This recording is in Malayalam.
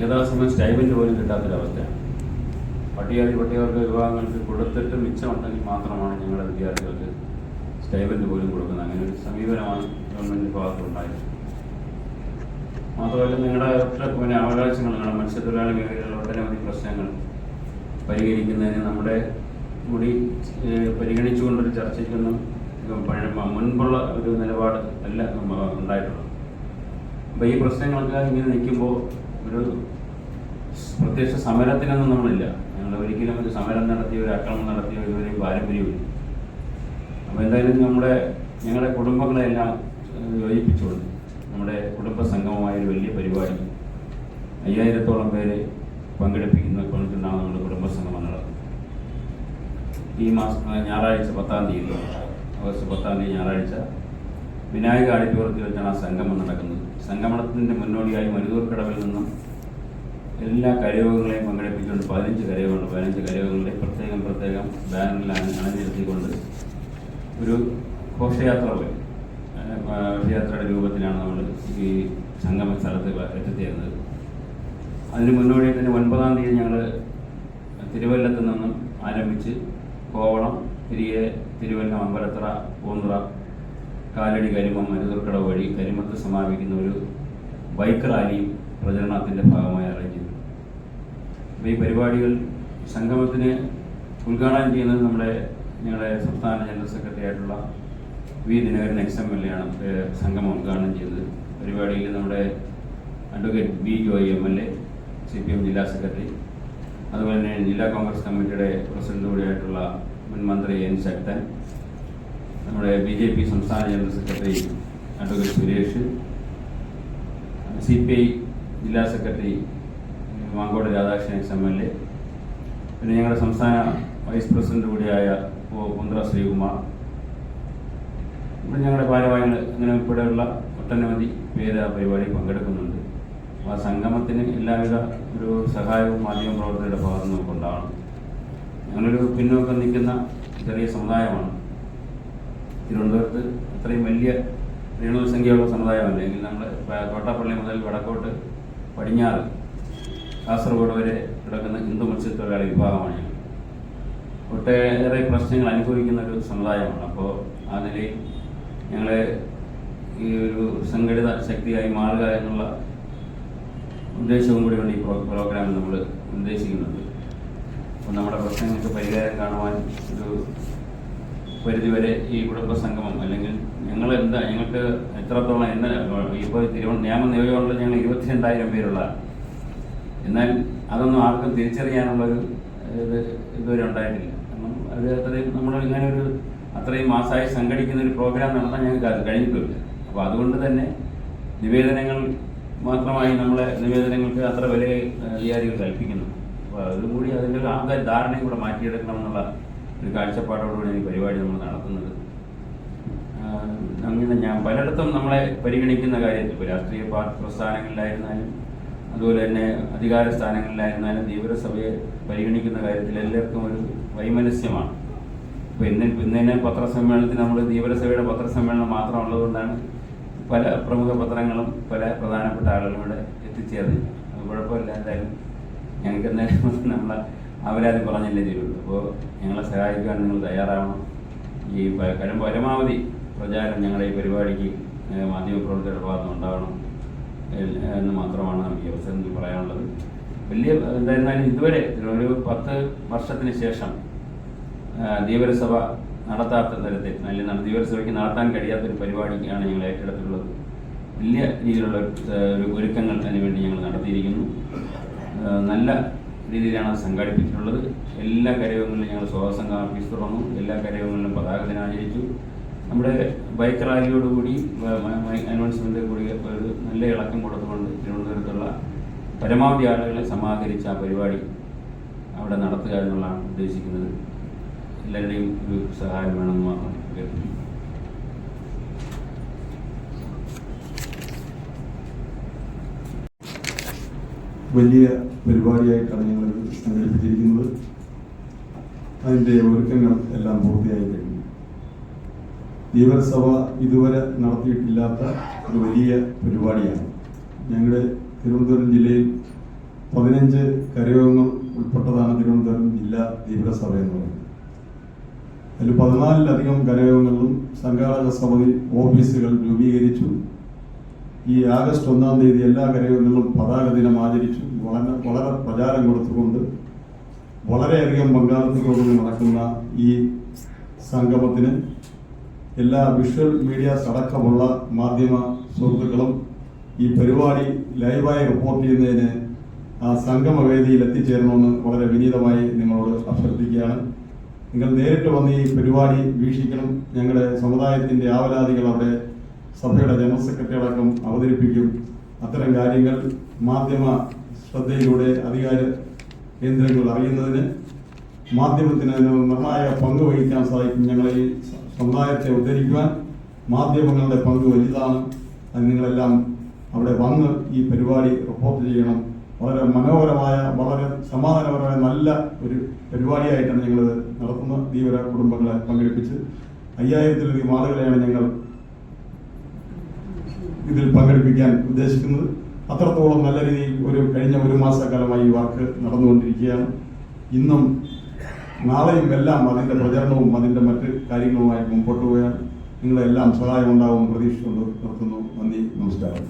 യഥാസമയം സ്റ്റൈബൻഡ് പോലും കിട്ടാത്തൊരവസ്ഥയാണ്. പട്ടികജാതി പട്ടികവർഗ വിഭാഗങ്ങൾക്ക് കൊടുത്തിട്ട് മിച്ചമുണ്ടെങ്കിൽ മാത്രമാണ് ഞങ്ങളുടെ വിദ്യാർത്ഥികൾക്ക് സ്റ്റൈബൻഡ് പോലും കൊടുക്കുന്നത്. അങ്ങനെ ഒരു സമീപനമാണ് ഗവൺമെന്റ് ഭാഗത്തുണ്ടായത് മാത്രമല്ല നിങ്ങളുടെ പിന്നെ അവകാശങ്ങൾ നിങ്ങളുടെ മത്സ്യത്തൊഴിലാളി മേഖലയിലുള്ള ഒട്ടനവധി പ്രശ്നങ്ങൾ പരിഹരിക്കുന്നതിന് നമ്മുടെ കൂടി പരിഗണിച്ചുകൊണ്ടൊരു ചർച്ചയ്ക്കൊന്നും മുൻപുള്ള ഒരു നിലപാട് അല്ല ഉണ്ടായിട്ടുള്ളത്. അപ്പോൾ ഈ പ്രശ്നങ്ങളൊക്കെ ഇങ്ങനെ നിൽക്കുമ്പോൾ ഒരു പ്രത്യക്ഷ സമരത്തിനൊന്നും നമ്മളില്ല. ഞങ്ങൾ ഒരിക്കലും ഒരു സമരം നടത്തിയോ ഒരു ആക്രമണം നടത്തിയോ ഇതുവരെ പാരമ്പര്യമില്ല. അപ്പോൾ എന്തായാലും നമ്മുടെ ഞങ്ങളുടെ കുടുംബങ്ങളെല്ലാം യോജിപ്പിച്ചുകൊണ്ട് നമ്മുടെ കുടുംബ സംഗമമായ ഒരു വലിയ പരിപാടി. അയ്യായിരത്തോളം പേര് പങ്കെടുപ്പിക്കുന്ന കൊണ്ടിട്ടാണ് നമ്മുടെ കുടുംബ സംഗമം നടത്തുന്നത് ഈ മാസം ഞായറാഴ്ച പത്താം തീയതി ഓഗസ്റ്റ് പത്താം തീയതി ഞായറാഴ്ച വിനായക ആഡിറ്റോറിയത്തിൽ വെച്ചാണ് ആ സംഗമം നടക്കുന്നത്. സംഗമനത്തിന്റെ മുന്നോടിയായി മരുതൂർക്കടവിൽ നിന്നും എല്ലാ കരയോഗങ്ങളെയും പങ്കെടുപ്പിച്ചുകൊണ്ട് പതിനഞ്ച് കരയോഗമുണ്ട് പതിനഞ്ച് കരയോഗങ്ങളെ പ്രത്യേകം പ്രത്യേകം ബാനറിൽ അണി- അണിനിരത്തിക്കൊണ്ട് ഒരു ഘോഷയാത്ര പോലെ ഘോഷയാത്രയുടെ രൂപത്തിലാണ് നമ്മൾ ഈ സംഗമ സ്ഥലത്ത് എത്തിച്ചേരുന്നത്. അതിന് മുന്നോടി തന്നെ ഒൻപതാം തീയതി ഞങ്ങൾ തിരുവല്ലത്ത് നിന്നും ആരംഭിച്ച് കോവളം തിരികെ തിരുവല്ല അമ്പലത്തറ പൂന്തുറ കാലടി കരിമം മരുതൂർക്കട വഴി കരിമത്ത് സമാപിക്കുന്ന ഒരു ബൈക്ക് റാലിയും പ്രചരണത്തിന്റെ ഭാഗമായി അറേഞ്ച് ചെയ്തു. അപ്പോൾ ഈ പരിപാടികൾ സംഗമത്തിന് ഉദ്ഘാടനം ചെയ്യുന്നത് നമ്മുടെ ഞങ്ങളുടെ സംസ്ഥാന ജനറൽ സെക്രട്ടറി ആയിട്ടുള്ള V Dinakaran ex M L A ആണ് സംഗമം ഉദ്ഘാടനം ചെയ്തത് പരിപാടിയിൽ നമ്മുടെ advocate B Joy M L A C P M ജില്ലാ സെക്രട്ടറി അതുപോലെ തന്നെ ജില്ലാ കോൺഗ്രസ് കമ്മിറ്റിയുടെ പ്രസിഡന്റ് കൂടിയായിട്ടുള്ള മുൻ മന്ത്രി എൻ ശക്തൻ നമ്മുടെ ബി ജെ പി സംസ്ഥാന general secretary advocate Suresh C P I ജില്ലാ secretary Mangode Radhakrishnan ex M L A പിന്നെ ഞങ്ങളുടെ സംസ്ഥാന വൈസ് പ്രസിഡന്റ് കൂടിയായ കുന്ദ്ര ശ്രീകുമാർ. ഇവിടെ ഞങ്ങളുടെ ഭാരവാഹികൾ അങ്ങനെ ഉൾപ്പെടെയുള്ള ഒട്ടനവധി പേര് ആ പരിപാടിയിൽ പങ്കെടുക്കുന്നുണ്ട്. ആ സംഗമത്തിന് എല്ലാവിധ ഒരു സഹായവും മാധ്യമ പ്രവർത്തകരുടെ ഭാഗത്ത് നിന്ന് ഞങ്ങളൊരു പിന്നോക്കം നിൽക്കുന്ന ചെറിയ സമുദായമാണ്. തിരുവനന്തപുരത്ത് അത്രയും വലിയ ജനസംഖ്യയുള്ള സമുദായമല്ല എങ്കിൽ നമ്മൾ തോട്ടാപ്പള്ളി മുതൽ വടക്കോട്ട് പടിഞ്ഞാറ് കാസർഗോഡ് വരെ കിടക്കുന്ന ഹിന്ദു മത്സ്യത്തൊഴിലാളി വിഭാഗമാണ് ഞങ്ങൾ. ഒട്ടേറെ പ്രശ്നങ്ങൾ അനുഭവിക്കുന്ന ഒരു സമുദായമാണ്. അപ്പോൾ നിലയിൽ ഞങ്ങളെ ഈ ഒരു സംഘടിത ശക്തിയായി മാറുക എന്നുള്ള ഉദ്ദേശവും കൂടിയാണ് ഈ പ്രോഗ്രാം നമ്മൾ ഉദ്ദേശിക്കുന്നുണ്ട് അപ്പോൾ നമ്മുടെ പ്രശ്നങ്ങൾക്ക് പരിഹാരം കാണുവാൻ ഒരു പരിധിവരെ ഈ കുടുംബ സംഗമം അല്ലെങ്കിൽ ഞങ്ങൾ എന്താ ഞങ്ങൾക്ക് എത്രത്തോളം എന്ന് ഇപ്പോൾ തിരുവ നിയമ നിയമങ്ങളിൽ ഞങ്ങൾ ഇരുപത്തിരണ്ടായിരം പേരുള്ള എന്നാൽ അതൊന്നും ആർക്കും തിരിച്ചറിയാനുള്ളൊരു ഇത് ഇതുവരെ ഉണ്ടായിട്ടില്ല. കാരണം അത് അത്രയും നമ്മൾ ഇങ്ങനെ ഒരു അത്രയും മാസമായി സംഘടിക്കുന്ന ഒരു പ്രോഗ്രാം നടത്താൻ ഞങ്ങൾക്ക് അത് കഴിഞ്ഞിട്ടില്ല അപ്പോൾ അതുകൊണ്ട് തന്നെ നിവേദനങ്ങൾ മാത്രമായി നമ്മളെ നിവേദനങ്ങൾക്ക് അത്ര വില അധികാരികൾ കൽപ്പിക്കുന്നു. അപ്പോൾ അതും കൂടി അതിന്റെ ആൾക്കാർ ധാരണയും കൂടെ മാറ്റിയെടുക്കണം എന്നുള്ള ഒരു കാഴ്ചപ്പാടോടുകൂടി ഈ പരിപാടി നമ്മൾ നടത്തുന്നത്. അങ്ങനെ ഞാൻ പലയിടത്തും നമ്മളെ പരിഗണിക്കുന്ന കാര്യത്തിൽ ഇപ്പോൾ രാഷ്ട്രീയ പ്രസ്ഥാനങ്ങളിലായിരുന്നാലും അതുപോലെ തന്നെ അധികാര സ്ഥാനങ്ങളിലായിരുന്നാലും തീവ്രസഭയെ പരിഗണിക്കുന്ന കാര്യത്തിൽ എല്ലാവർക്കും ഒരു വൈമനസ്യമാണ്. ഇപ്പോൾ ഇന്ന് ഇന്ന് പത്രസമ്മേളനത്തിൽ നമ്മൾ തീവ്രസഭയുടെ പത്രസമ്മേളനം മാത്രം ഉള്ളതുകൊണ്ടാണ് പല പ്രമുഖ പത്രങ്ങളും പല പ്രധാനപ്പെട്ട ആളുകളും ഇവിടെ എത്തിച്ചേർന്നത്. അത് കുഴപ്പമില്ല എന്തായാലും ഞങ്ങൾക്ക് എന്തായാലും നമ്മളെ അവരാരും പറഞ്ഞല്ലേ തീരുള്ളൂ അപ്പോൾ ഞങ്ങളെ സഹായിക്കാൻ നിങ്ങൾ തയ്യാറാവണം. ഈ കാര്യം കരം പരമാവധി പ്രചാരം ഞങ്ങളുടെ ഈ പരിപാടിക്ക് മാധ്യമപ്രവർത്തകരുടെ ഭാഗത്ത് ഉണ്ടാവണം. എന്ന് മാത്രമാണ് നമുക്ക് ഈ അവസരത്തിൽ പറയാനുള്ളത്. വലിയ എന്തായിരുന്നാലും ഇതുവരെ ഒരു പത്ത് വർഷത്തിന് ശേഷം ദീപരസഭ നടത്താത്ത തരത്തിൽ അല്ലെങ്കിൽ ധീവരസഭയ്ക്ക് നടത്താൻ കഴിയാത്തൊരു പരിപാടിക്കാണ് ഞങ്ങൾ ഏറ്റെടുത്തിട്ടുള്ളത്. വലിയ രീതിയിലുള്ള ഒരു ഒരുക്കങ്ങൾ അതിനുവേണ്ടി ഞങ്ങൾ നടത്തിയിരിക്കുന്നു. നല്ല രീതിയിലാണ് അത് സംഘടിപ്പിച്ചിട്ടുള്ളത്. എല്ലാ കരയോഗങ്ങളിലും ഞങ്ങൾ സ്വാസംഘ ഓഫീസ് തുറന്നു എല്ലാ കരയോഗങ്ങളിലും പതാക ദിനാചരിച്ചു നമ്മുടെ ബൈക്ക് റാലിയോടുകൂടി അനൗൺസ്മെന്റ് കൂടി ഒരു നല്ല ഇളക്കം കൊടുത്തുകൊണ്ട് തിരുവനന്തപുരത്തുള്ള പരമാവധി ആളുകളെ സമാഹരിച്ച ആ പരിപാടി അവിടെ നടത്തുക എന്നുള്ളതാണ് ഉദ്ദേശിക്കുന്നത്. എല്ലാവരുടെയും ഒരു സഹായം വേണമെന്ന് മാത്രം വലിയ പരിപാടിയായിട്ടാണ് ഞങ്ങൾ സംഘടിപ്പിച്ചിരിക്കുന്നത് അതിന്റെ ഒരുക്കങ്ങൾ എല്ലാം പൂർത്തിയായി കഴിഞ്ഞു. ദീപസഭ ഇതുവരെ നടത്തിയിട്ടില്ലാത്ത ഒരു വലിയ പരിപാടിയാണ്. ഞങ്ങളുടെ തിരുവനന്തപുരം ജില്ലയിൽ പതിനഞ്ച് കരയോഗങ്ങൾ ഉൾപ്പെട്ടതാണ് തിരുവനന്തപുരം ജില്ലാ ദീപസഭ സഭ എന്ന് പറയുന്നത്. അതിൽ പതിനാലിലധികം കരയോഗങ്ങളിലും സംഘാടക സമിതി ഓഫീസുകൾ രൂപീകരിച്ചു. ഈ ആഗസ്റ്റ് ഒന്നാം തീയതി എല്ലാ കരയോഗങ്ങളിലും പതാക ദിനം ആചരിച്ചു. വളരെ വളരെ പ്രചാരം കൊടുത്തുകൊണ്ട് വളരെയധികം പങ്കാളിത്തത്തോടുകൂടി നടക്കുന്ന ഈ സംഗമത്തിന് എല്ലാ വിഷ്വൽ മീഡിയ അടക്കമുള്ള മാധ്യമ സുഹൃത്തുക്കളും ഈ പരിപാടി ലൈവായി റിപ്പോർട്ട് ചെയ്യുന്നതിന് ആ സംഗമവേദിയിൽ എത്തിച്ചേരണമെന്ന് വളരെ വിനീതമായി നിങ്ങളോട് അഭ്യർത്ഥിക്കുകയാണ്. നിങ്ങൾ നേരിട്ട് വന്ന് ഈ പരിപാടി വീക്ഷിക്കണം. ഞങ്ങളുടെ സമുദായത്തിന്റെ ആവലാദികൾ അവിടെ സഭയുടെ ജനറൽ സെക്രട്ടറി അടക്കം അവതരിപ്പിക്കും. അത്തരം കാര്യങ്ങൾ മാധ്യമ ശ്രദ്ധയിലൂടെ അധികാര കേന്ദ്രങ്ങൾ അറിയുന്നതിന് മാധ്യമത്തിന് നിർണായ പങ്ക് വഹിക്കാൻ സാധിക്കും ഞങ്ങളെ ഈ സമുദായത്തെ ഉദ്ധരിക്കുവാൻ മാധ്യമങ്ങളുടെ പങ്ക് വലുതാണ്. അത് നിങ്ങളെല്ലാം അവിടെ വന്ന് ഈ പരിപാടി റിപ്പോർട്ട് ചെയ്യണം. വളരെ മനോഹരമായ വളരെ സമാധാനപരമായ നല്ല ഒരു പരിപാടിയായിട്ടാണ് ഞങ്ങൾ നടത്തുന്നത്. ധീവര കുടുംബങ്ങളെ പങ്കെടുപ്പിച്ച് അയ്യായിരത്തിലധികം ആളുകളെയാണ് ഞങ്ങൾ ഇതിൽ പങ്കെടുപ്പിക്കാൻ ഉദ്ദേശിക്കുന്നത്. അത്രത്തോളം നല്ല രീതിയിൽ ഒരു കഴിഞ്ഞ ഒരു മാസക്കാലമായി ഈ വർക്ക് നടന്നുകൊണ്ടിരിക്കുകയാണ്. ഇന്നും നാളെയും എല്ലാം അതിന്റെ പ്രചരണവും അതിന്റെ മറ്റ് കാര്യങ്ങളുമായി മുമ്പോട്ട് പോയാൽ നിങ്ങളെല്ലാം സഹായം ഉണ്ടാവും പ്രതീക്ഷിച്ചുകൊണ്ട് നിർത്തുന്നു. നന്ദി നമസ്കാരം.